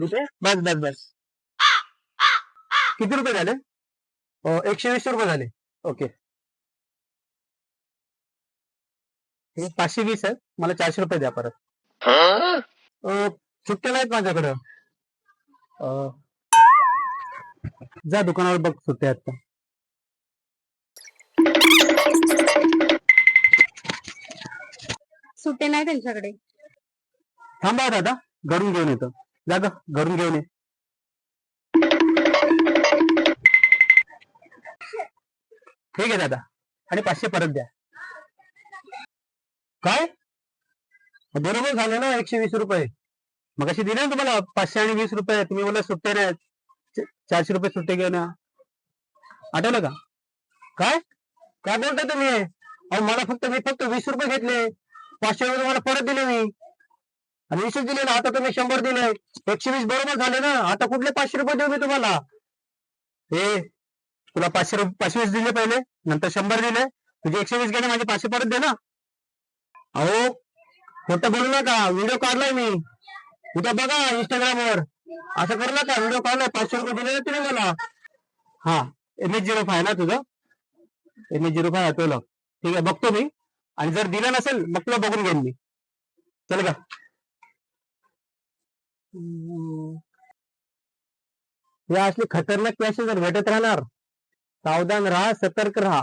रुपये? बस बस बस. किती रुपये झाले? एकशे वीस रुपये झाले. ओके. हे पाचशे वीस आहेत. मला चारशे रुपये द्या परत. सुट्ट्या नाहीत माझ्याकडं. अं, जा दुकानावर बघ सुट्ट्या आहेत सुट्टे नाही त्यांच्याकडे. थांबा दादा. घरून घेऊन येतो. जा ग घरून घेऊन ये. ठीक आहे दादा आणि पाचशे परत द्या. काय? बरोबर झालं ना एकशे वीस रुपये. मग अशी दिले ना तुम्हाला पाचशे आणि वीस रुपये. तुम्ही बोला सुट्टे नाही चारशे रुपये सुट्टे घेऊन आठवलं का? काय? काय बोलताय तुम्ही? अहो मला फक्त मी फक्त वीस रुपये घेतले. पाचशे रुपये तुम्हाला परत दिले मी. आणि वीसच दिले ना आता तुम्ही शंभर दिले. एकशे वीस बरोबर झाले ना आता कुठले पाचशे रुपये देऊ मी तुम्हाला? हे तुला पाचशे रुपये पाचशे वीस दिले पहिले नंतर शंभर दिले. तुझे एकशे वीस गेले माझे पाचशे परत दे ना. अहो खोटं बोलू नका व्हिडिओ काढलाय मी. उद्या बघा इंस्टाग्राम वर. असं करू नका व्हिडिओ काढलाय पाचशे रुपये दिले ना तुम्ही मला. हा एम एच झिरो फाय ना तुझं? एम एच झिरो फाय आठवलं ठीक आहे बघतो मी. आणि जर दिलं नसेल मग तुला बघून घेईन मी. चल का हे असले खतरनाक कॅशे जर भेटत राहणार सावधान राहा सतर्क राहा.